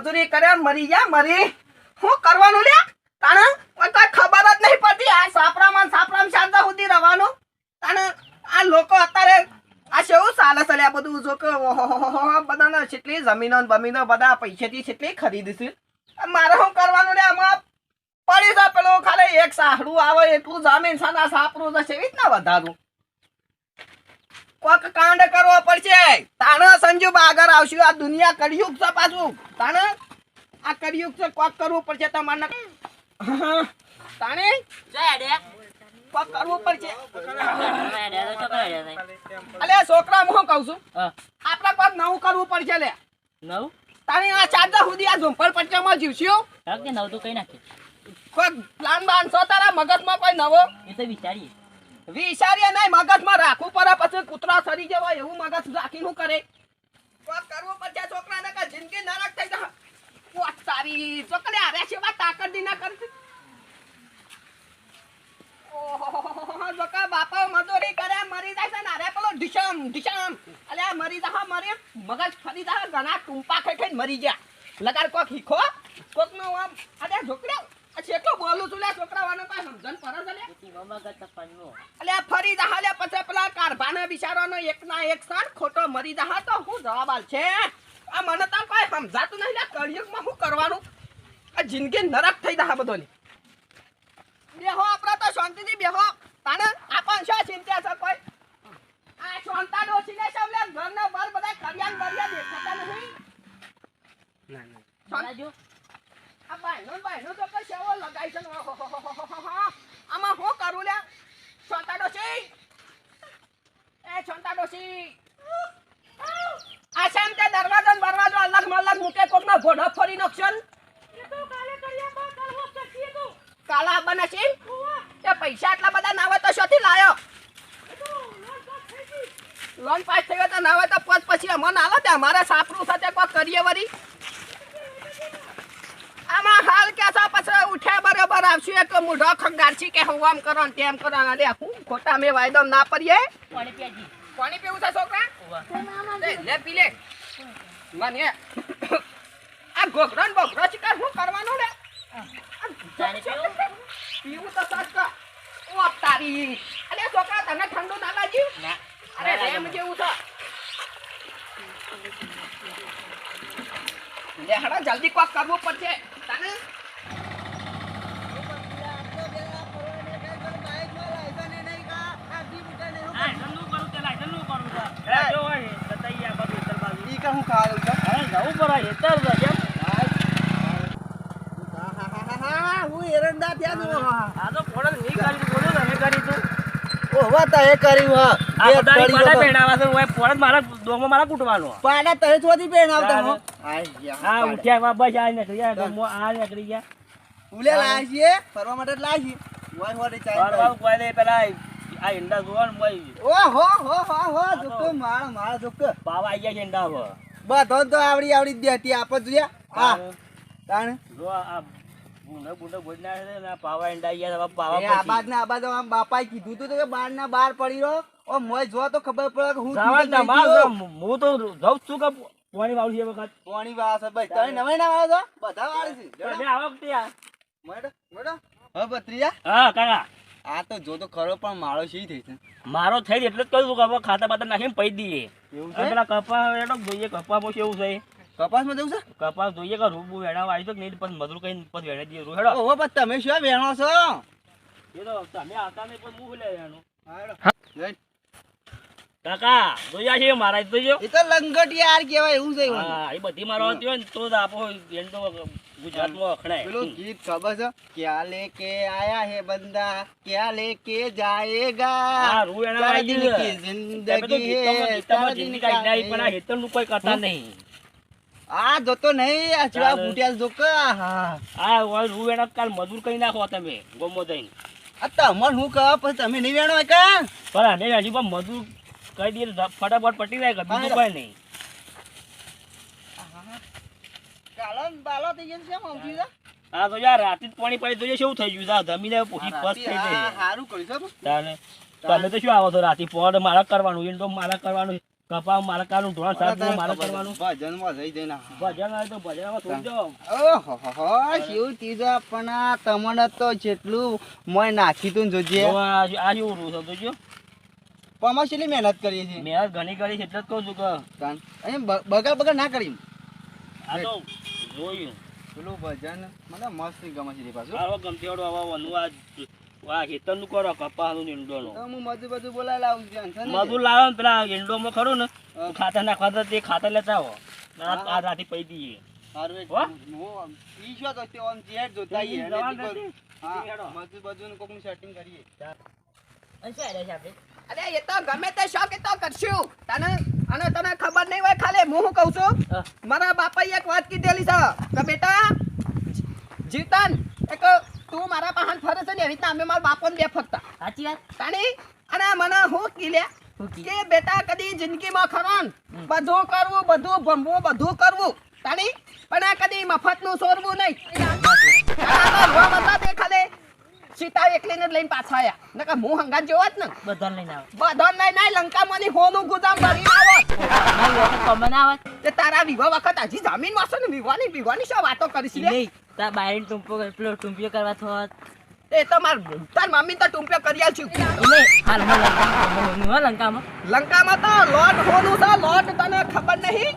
મજૂરી કરે મરી જા મરી. શું કરવાનું લે તાણે કોઈ ખબર જ નહીં પડતી. આ સાપરામાં સાપરામાં શાંતા સુધી રહેવાનું. તાણે આ લોકો અત્યારે આ શેવું ચાલે છે આ બધું? જો કે બધાને કેટલી જમીનો બમીનો બધા પૈસેથી કેટલી ખરીદીશું. મારે શું કરવાનું લે આમાં પડી જા પેલો ખાલી એક સાહડું આવે, એટલું જમીન છે ને આ સાપરું જશે એવી રીતના વધારું. કોક કાંડ કરવો પડશે. તાણે સંજુ આગળ આવશું આ દુનિયા કળિયુગ છે પાછું. તાણે? આ કળિયુગ છે કોક કરવું પડશે તમારે. તાણે? કોક કરવું પડશે. અલે છોકરા હું કહું છું? આપણે કોક નવું કરવું પડશે લે. નવું? તાણે આ ચાદર સુધી આ ઝુંપડ પટ્ટામાં જીવશું? નવ તો કઈ નાખે. કોક પ્લાન છો તારા મગજમાં કોઈ નવો? એ તો વિચારીએ. વિચારીએ નહીં મગજમાં રાખવું પડે પછી જવાય એવું મગજ રાખી નું કરે? કરવું પડશે છોકરા ને જિંદગી નરક થઈ જાય પોત તારી ચોકલે છે વાત તાકત દી ના કરતી જોકા બાપા મજૂરી કરે મરી જાય છે ને અરે પેલો ઢીશમ ઢીશમ અલ્યા મરી જા મરે. મગજ ફરી જા ઘણા ટૂંપા ખાઈ મરી ગયા. લગાડ કોક હીખો. કોક નો આમ અરે છોકરા આ છેટલો બોલું છું લે છોકરાઓને કોઈ સમજણ પડે છે લે? અલે આ ફરી દહા લે પછી પેલા કારભાના બિચારાનો એક ના એક ખોટો મરી દહા તો હું જવાબ આલ છે આ મને તો કઈ સમજાતું નહીં લે કળિયુગમાં શું કરવાનું? આ જિંદગી નરક થઈ દહા બધોની. બેહો આપણા તો શાંતિથી બેહો. તાને આપણ શું ચિંતા છે કોઈ? આ શાંતા ડોસી ને સૌ લે ઘરના બાર બધા કરિયાન બરિયા દેખાતા નહીં. શાંત- આ બાયનો ને તો કઈ સેવો લગાઈ છે આમાં હું કરું લે છોટા ડોશી? એ છોટા ડોશી. આ સેમ તે દરવાજો ને બરવાજો અલગ મલગ મૂકે કોક નો. ભોડો ફરી નાખશો. કાલા બને છે? તે પૈસા આટલા બધા ના હોય તો શોથી લાયો? લોન પાસ થઈ ગયો તો ના હોય તો પછી અમને આલો તે અમારે સાપરું સાથે કોક કરીએ વરી આમાં હાલ કે છે પછી ઉઠ્યા એ તો એક મૂઢો ખંગારછી કે હું આમ કરો ને તેમ કરો. ને અરે હું ખોટા મે વાયદો ના પડીએ. પાણી પીવું છે છોકરા? લે, લે પી લે. મને આ ઘોઘરો ને બોઘરો શિકાર શું કરવાનું લે? પીવું? તો સસ્તા. ઓ તારી. અલે છોકરા તને ઠંડુ ના લાગ્યું? અરે રેમ જેવું છે. લે હડા જલ્દી કોક કરવું પડશે. તને ફરવા માટે દે પેલા આ ઈંડા જોવા ને મોય ઓ હો હો હો હો જોકો માળ માળ જોકો પાવા આયા છે ઈંડા હો બધો તો આવડી આવડી દેતી આપ જોયા? હા. તાણ? જો આ બુંડો બુંડો બોજ છે ને પાવા ઈંડા આઈ ગયા છે, હવે પાવા પછી. આબાદ ને આબાદ આમ બાપાએ કીધું તું કે બાર ના બાર પડી રહ્યો ઓ મોય જો તો ખબર પડે કે હું. હું તો જઉં છું કે પાણી વાળું છે વખત. પોણી વાળા છે ભાઈ તમે નવાઈ ના વાળો છો? બધા વાળે છે. આ વખતે આ- મોડો મોડો હવે ભત્રીજા. હા કાકા આ તો જો તો ખરો પણ મારો શી થઈ છે? મારો થઈ એટલે જ કહ્યું છું કે ખાતા બાતા નાખીને પૈ દઈએ. એવું છે? પેલા કપા એનો જોઈએ કપામાં કેવું છે. કપાસમાં જવું છે? કપાસ જોઈએ કે રૂબુ વેડા આવી તો નહીં પણ મજૂર કઈ પછી વેડા દઈએ રૂ હેડો. ઓહો પણ તમે શું વેણો છો? એ તો તમે આવતા નહીં પણ હું લે એનું કાકા જોયા છે મારા જોજો એ તો લંગટ યાર કેવાય એવું છે હા એ બધી મારો હતી હોય ને તો જ આપો એમ તો ગુજરાતમાં અખણાય પેલું ગીત ખબર છે? ક્યાં લેકે આયા હે બંદા? ક્યાં લેકે જાયેગા? જિંદગી હે પણ આ કોઈ કરતા નહીં. આ જોતો નહીં આ ચડા. ફૂટ્યા જોકા હા. આ રૂ એના કાલ મજૂર કઈ નાખો તમે ગોમો દઈને આ તમને હું કહો પછી તમે નહીં વેણો કા પણ આને હજી પણ મજૂર કહી દઈએ ફટાફટ પટી જાય કે બીજું. કઈ નહીં. કાલો ને બાલો થઈ ગયો છે જા. તો યાર રાતે જ પાણી પડી જોઈએ શું થઈ ગયું જમીને પૂછી ફસ થઈ જાય. સારું કર્યું છે તાને તમે તો શું આવો છો રાતે? પોડ મારા કરવાનું એને તો મારા કરવાનું. કપા મારા કાનું ઢોળા સાહેબ મારા કરવાનું. ભજનમાં જઈ જઈને ભજન આવે તો ભજનમાં થોડી જાવ ઓહો શિવ તીજો પણ તમને તો જેટલું મોય નાખી તું જોજે. જો આ જેવું રૂ જો. જોજો પમા કેટલી મહેનત કરીએ છીએ? મહેનત ઘણી કરી છે એટલે જ કહું છું કે. એમ અહીં બ- બગાડ બગાડ ના કરી આ તો જોયું. પેલું ભજન મને મસ્ત ગમે છે પાછું. આવો ગમતીવાળો આવા વનુ આ આ ખેતરનું કરો કપાસનું ઈંડોનું. તો હું મજુ બધું બોલાવી લાવું છું ટેન્શન મધુર લાવે ને પેલા ઈંડોમાં ખરું ને. ખાતર નાખવા તે ખાતર લેતા આવો. આ. રાતે પૈ દઈએ? મજુ બધું કોકનું સેટિંગ કરીએ. અરે એ તો ગમે તે શોખ એ તો કરશું. તને અને તને ખબર નહીં હોય ખાલી હું શું કહું છું? મારા બાપાએ એક વાત કીધેલી છે. કે બેટા જીતન એક તું મારા પાહન ફરે છે ને એવી રીતના અમે મારા બાપોને બે ફરતા. સાચી વાત. તાણી અને મને હું કીધે કે બેટા કદી જિંદગીમાં ખરો બધું કરવું બધું ભમવું બધું કરવું. તાણી પણ આ કદી મફતનું સોરવું નહીં. ખાલી સીતા એકલીને લઈને પાછા આયા. નકર હું હંગાત જેવો જ ને. બધાને લઈને આવે. બધા નહીં લંકા લંકામાંની હોનું ગુદામ ભરી આવો. કમન આવે તે તારા વિવાહ વખત હજી જમીનમાં છે ને? વિવાહની વિવાહની શું વાતો કરીશ નહીં તાર બાયરીને ટૂંપો પેલો ટૂંપિયો કરવા થોત એ તો માર તાર મમ્મી તો ટૂંપ્યો કરી આલ છું. હાલ હાલમાં લંકામાં લંકામાં. લંકામાં તો લોટ હોનું છે લોટ તને ખબર નહીં?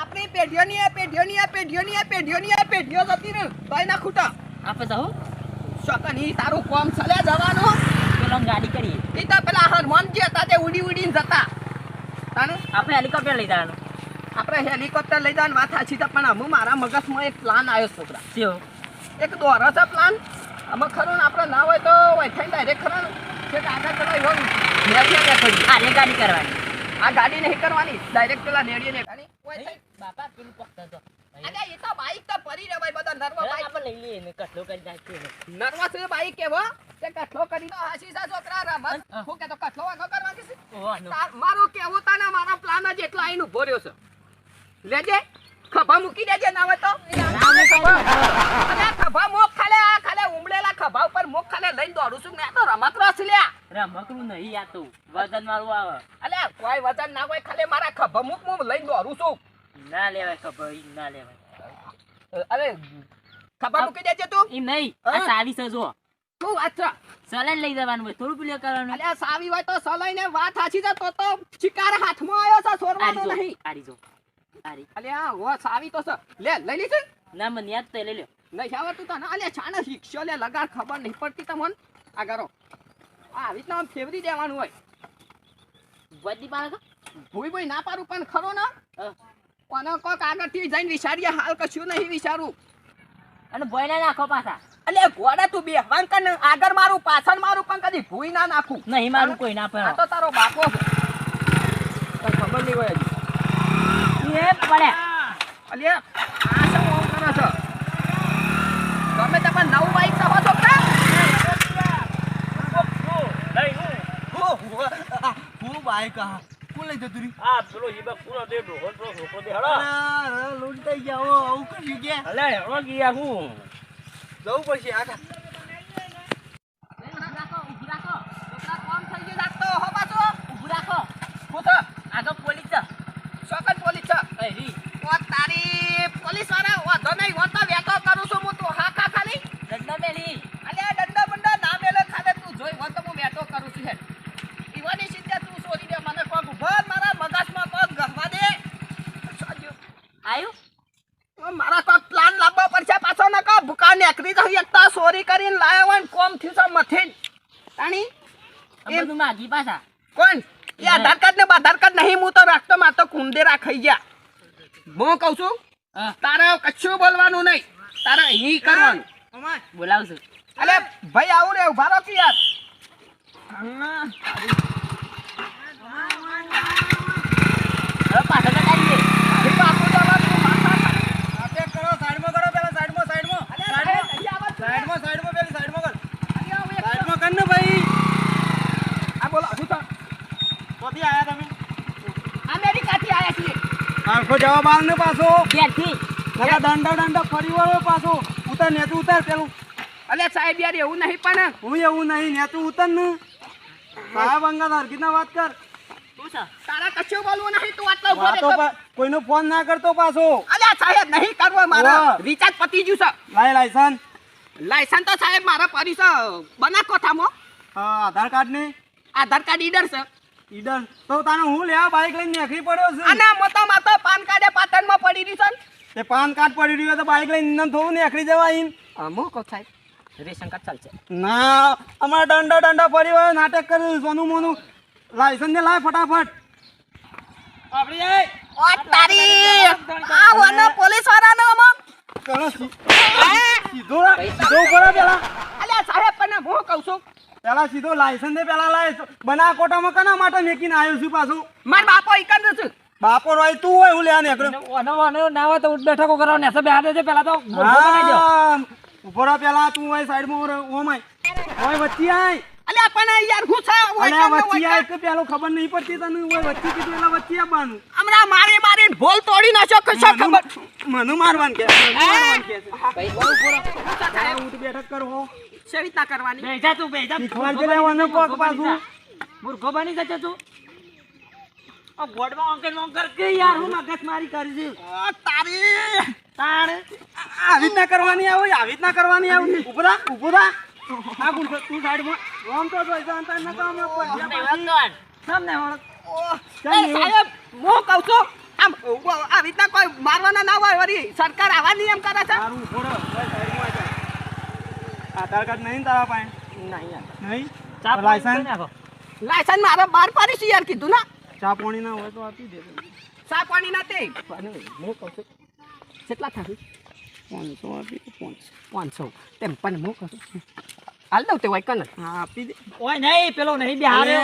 આપણી પેઢીઓની આ પેઢીઓની આ પેઢીઓની આ પેઢીઓની આ પેઢીઓ જતી ને તોય ના ખૂટા. આપણે તો શકની તારું કોમ ચલે જવાનું? પેલો ગાડી કરી. એ તો પેલા હનુમાન જે હતા તે ઉડી ઉડીને જતા. તાને? આપણે હેલિકોપ્ટર લઈ જવાનું. આપણે હેલિકોપ્ટર લઈ જવાની વાત સાચી છે પણ હું મારા મગજમાં એક પ્લાન આવ્યો છે છોકરા. શું? એક દોરો છે પ્લાન અમે ખરું આપણે ના હોય તો વૈઠાઈ ડાયરેક્ટ ખરા ને. આગળ ને કરી આરે ગાડી કરવાની. આ ગાડી નહીં કરવાની. ડાયરેક્ટ પેલા નેડીએ ને બાપા પેલું પકતા અલ્યા એ તો બાઈક તો પડી રે ભાઈ બધા નર્વા બાઈક. આપણે લઈ લઈએ ને કટલો કરી નાખીએ નર્વા છે બાઈક કેવો તે કઠલો કરી તો હાસી છોકરા રમત હું. કે તો કઠલો વાગો કરવાની છે? ઓહ નો તાર- મારું કેવું તને મારા પ્લાન જ એટલો આઈને ઊભો રહ્યો છે. લેજે ખભા મૂકી દેજે ના હોય તો. ખભા મોક ખાલે આ ખાલે ઉમળેલા ખભા ઉપર મોક ખાલે લઈને દોડું છું ને તો રમત રસ લ્યા. રમકડું નહીં આ તો વજન વાળું આવે. અલ્યા કોઈ વજન ના હોય ખાલી મારા ખભા મૂક હું લઈને દોડું છું. ના લેવાય ખબર ઈ ના લેવાય. અરે ખબર મૂકી દેજે તું. ઈ નહીં આ સાવી છે જો. વાત છે? સલાડ લઈ જવાનું હોય થોડું પેલું કરવાનું અલે સાવી હોય તો સલાઈને વાત સાચી છે તો તો શિકાર હાથમાં આવ્યો છે સોરવાનો નહીં. આરી જો આરી. અલે આ હો સાવી તો છે. લે લઈ લીધી? ના મને યાદ તો લઈ લ્યો. નહીં આવડતું ના અલે છાને શિક્ષો લે લગાડ ખબર નહીં પડતી તમને. આ કરો. આ આવી રીતના આમ ફેવરી દેવાનું હોય. વધી પાડે ભૂઈ ભૂઈ ના પાડું પણ ખરો ને. કોને કોક આગળથી જઈને વિચારીએ હાલ કશું નહીં વિચારું અને ભોય ના નાખો પાછા એટલે ઘોડા તું બે વાંક આગળ મારું પાછળ મારું પણ કદી ભૂઈ ના નાખું નહીં મારું કોઈ ના આ તો તારો બાપો ખબર નહીં હોય હજી એ પડે અલે આ શું ઓમ કરો છો તમે તે પણ નવું બાઈક તો છો ખરા હું બાઈક આ કોણ લઈ જતું આ પેલો ઈબા પૂરો દે ડોહો પેલો છોકરો દે હળો લોટ થઈ ગયા આવું કર્યું કે? અલે હળો ગયા હું. જવું પડશે આખા ઊભું રાખો ઊભું રાખો છોકરા કોમ થઈ ગયું લાગતો હો પાછો ઊભું રાખો હું તો આગળ પોલીસ છે ચોકન પોલીસ છે એ રી ઓ તારી પોલીસવાળા વાંધો નહીં હું તો વેતો કરું છું હું તું હા ખા ખાલી દંડો મેલી અલ્યા ડંડા બંડા ના મેલે ખાલે તું જોઈ હું તો હું વેતો કરું છું હેડ ઈવાની સિદ્ધા તું છોડી દે મને કોક ભર મારા મગજમાં કોક ગરવા દે સાજુ. આયું ઓ મારા કોક પ્લાન લાવવો પડશે પાછો ન કો ભૂકા નેકરી એકતા સોરી કરીને લાયો હોય ને કોમ થયું છે મથીન તાણી માગી પાછા. કોણ? એ આધાર કાર્ડ ને આધાર કાર્ડ નહીં હું તો રાખતો માર તો કુંદેરા ખાઈ ગયા. હું કહું છું તારા કશું બોલવાનું નહીં. તારે અહીં કરવાનું. બોલાવશું. અરે ભાઈ આવું રે ઊભા કે યાર. હમ, હવે પાછો કટાડીએ ભાઈ બાપુ તો હવે તું માથા ખા. આપણે કરો સાઈડમાં કરો પેલા સાઈડમાં સાઈડમાં અલે સાહેબ, અહીં આવો. સાઈડમાં સાઈડમાં પેલી સાઈડમાં કર અહીં આવો એક. સાઈડમાં કર ને ભાઈ આ બોલો શું તો ક્યાંથી આયા તમે અમેરિકાથી આયા છીએ આખો જવાબ આવ ને પાછો ક્યારથી નકા દંડો દંડો ફરી વળો પાછો ઉતર નેતું ઉતર પેલું. અલે સાહેબ યાર એવું નહીં પણ. હું એવું નહીં નેતું ઉતર ને સાહેબ અંગા હરકીત વાત કર. તારા કશું બોલવું નહીં તું આટલો ઊભો કોઈનો ફોન ના કરતો પાછો. અલ્યા સાહેબ નહીં કરવો મારા. રિચાર્જ પતી ગયું છે. લાય લાયસન્સ. લાયસન તો સાહેબ મારા પડી છે. બનાસકાંઠામાં હા, આધાર કાર્ડ ને આધાર કાર્ડ ઈડર છે. ઈડન. તો તાને હું લેવા બાઈક લઈને નેખરી પડ્યો છે? અને મોટા માતો પાન કાર્ડ એ પાટણમાં પડી રહી છે તે પાન કાર્ડ પડી રહ્યું તો બાઈક લઈને ઇન્દમ થોડું નેખરી જવા ઈન. કો થાય રેશન કાર્ડ ચાલશે. ના અમારે દંડો દંડો પડી હોય નાટક કર્યું સોનું મોનું. લાયસન્સ ને લાય ફટાફટ. આપડી ઓ તારી આ વનો પોલીસ વાળાનો અમો. સી- સીધો સીધો આ પેલા. અલ્યા સાહેબ પણ હું કહું છું પેલા સીધો લાયસન્સ પેલા લાય બનાકોટામાં કના માટે મેકીને આવ્યો છું પાછું? માર બાપો ઈકન છું. બાપો રોય તું હોય હું લેવા તો બેઠકો કરાવ ને બેહાડે છે પેલા તો હા પેલા તું હોય સાઈડમાં રહો ઓમાય ઓય વચ્ચે આય. અલે પણ યાર હું છે અલે વચ્ચે આય કે પેલો ખબર નહીં પડતી તને ઓય વચ્ચે કીધું એલા વચ્ચે આવવાનું હમણાં મારી મારી ઢોલ તોડી નાખ્યો કશો ખબર? મને મારવાનું કે મારવાનું કે ભાઈ બહુ પૂરો બેઠક કરો શી કરવાની? બેજા તું બેજા. શીખવાડ કે લેવાનો કોક પાછું. મૂર્ખો બની જશે તું. ઓ ગોડમાં અંકલ અંકલ કે યાર હું મગજ મારી કરી છે ઓ તારી. તાણ. આવી રીતના કરવાની આવે આવી રીતના કરવાની આવો. ઉભરા ઉભરા આ ગુણ તું સાઈડમાં. રોમ તો જોઈ જા અંતર તો અમે પડ્યા સામને ઓ, સાહેબ મો કહું છું આમ આ આવી રીતના કોઈ મારવાના ના હોય વળી. સરકાર આવા નિયમ કરે છે? તારું ઊભો રહો ઓય સાઈડમાં જા. આધાર કાર્ડ નહીં તારા પાસે? નહીં નહીં? ચા લાયસન્સ નાખો લાયસન્સ મારા બાર પાડી છે યાર કીધું ના. ચા પાણી ના હોય તો આપી દે. ચા પાણી ના તે હું કહું છું કેટલા થશે? પાંચસો આપી દે પાંચસો. પાંચસો. તેમ પણ હું કહું છું હાલ દઉં તે હોય કને હા આપી દે. ઓય નહીં પેલો નહીં બિહારે.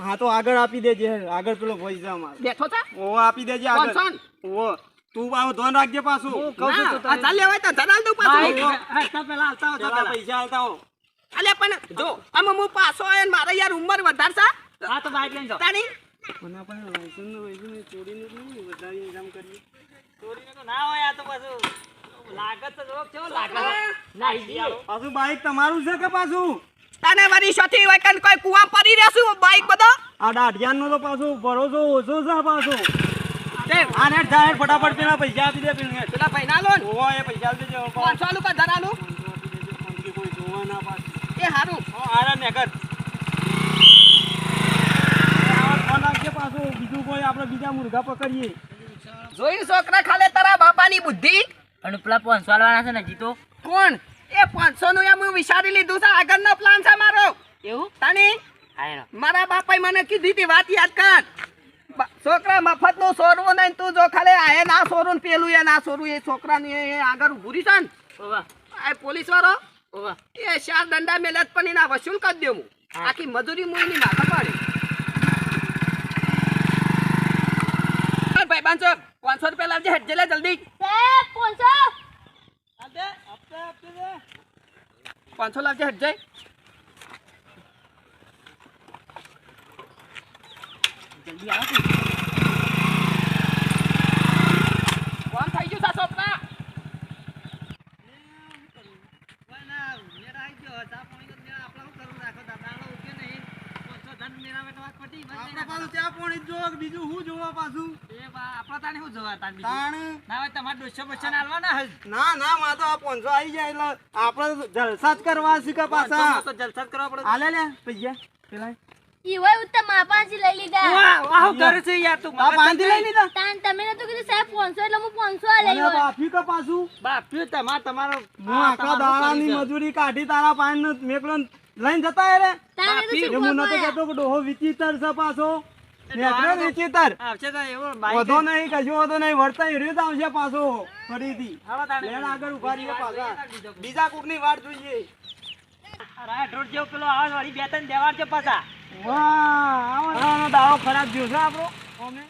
હા તો આગળ આપી દેજે. આગળ પેલો ભાઈ જા અમારો. બેઠો તા ઓ આપી દેજે આગળ. ઓ તું આવો ધોન રાખજે પાછું. ના, આ ચાલ લેવાય તો ધરાલ દઉં પાછું. હા પેલા હાલતા હો પેલા પૈસા હાલતા હો. અલે પણ જો આમાં હું પાછો આયો ને મારે યાર ઉંમર વધારશે. હા તો બાઈક લઈને જાઓ. તાણી. મને પણ લાયસન્સનું વૈસું ને ચોરીનું નહીં વધારે ઇન્કામ કરીએ. ચોરીનું તો ના હોય આ તો પાછું. લાગત તો જો કેવો લાગે. ના ઈ પાછું બાઈક તમારું છે કે પાછું? તને મારી શોથી હોય કન કોઈ કુવા પડી રહેશું બાઈક બધો? આ દાઢિયાનો તો પાછું ભરોસો ઓછો છે પાછો. જાહેર ફટાફટ પેલા પૈસા આપી દે પેલા પેલા ભાઈ લો ઓવા એ પૈસા આપી દેજો. પાંચસો આલું કે ધરાનું કોઈ જોવા ના પાછું એ હારું ઓ આરા ફોન પાછું. બીજું કોઈ આપણે બીજા મુર્ગા પકડીએ. જોઈ છોકરા ખાલે તારા બાપાની બુદ્ધિ? અને પેલા પાંચસો વાળવાના છે ને જીતો? કોણ? એ પાંચસો નું એમ હું વિચારી લીધું છે. આગળનો પ્લાન છે મારો. એવું? એનો. મારા બાપાએ મને કીધી હતી વાત યાદ કર. છોકરા મફતનું સોરવું નહીં તું જો ખાલે આ ના સોરું પેલું એ ના સોરું એ છોકરાની એ એ આગળ ઉભું રહી છે ને. આ પોલીસ વાળો એ ચાર દંડા મેલત પણ એના વસૂલ કરી દેવું હું. આખી મજૂરી હું એની માથા પાડી. ભાઈ પાંચસો પાંચસો રૂપિયા લાવજે હેઠ લે જલ્દી. પાંચસો. લાવજે હેઠ જલ્દી આવો. કોણ થઈ ગયું છે છોકરા જોવા પાછું ચા પાણી જ જોવા કે બીજું શું જોવા પાછું તાણ? ના ના માં તો આ પાંચસો આવી જાય એટલે આપણે જલસા જ કરવા શીખે પાછા? હાલે લે પૈસા પેલા ઈવોય ઉત્તમ માપાથી લઈ લીધા. આ બાંધી લઈ લીધા? તાન તમે નતું કીધું સાહેબ 500 એટલે હું 500 લઈ અને બાફી કે પાછું? બાપ્યું તમાર તમારો હું આખા દાડાની મજૂરી કાઢી તારા પાન મેકલો લઈને જતા રે? તાન એ તો એ શું હું નતો ખબર કે ડોહો વિચિત્ર છે પાછો. નેકળ્યો વિચિત્ર. આવશે તો એવો વધો નહીં કશું વધો નહીં વર્તા હીરો જ આવશે પાછો ફરીથી. હાલો તાણે. આગળ ઊભા રહીએ પાછા. બીજા કોકની વાટ જોઈએ. ઢોળ જેવો પેલો આવાજ વાળી બે ત્રણ દેવાડ છે પાછા. વાહ આવો દાવો ખરાબ થયો છે આપણો. અમે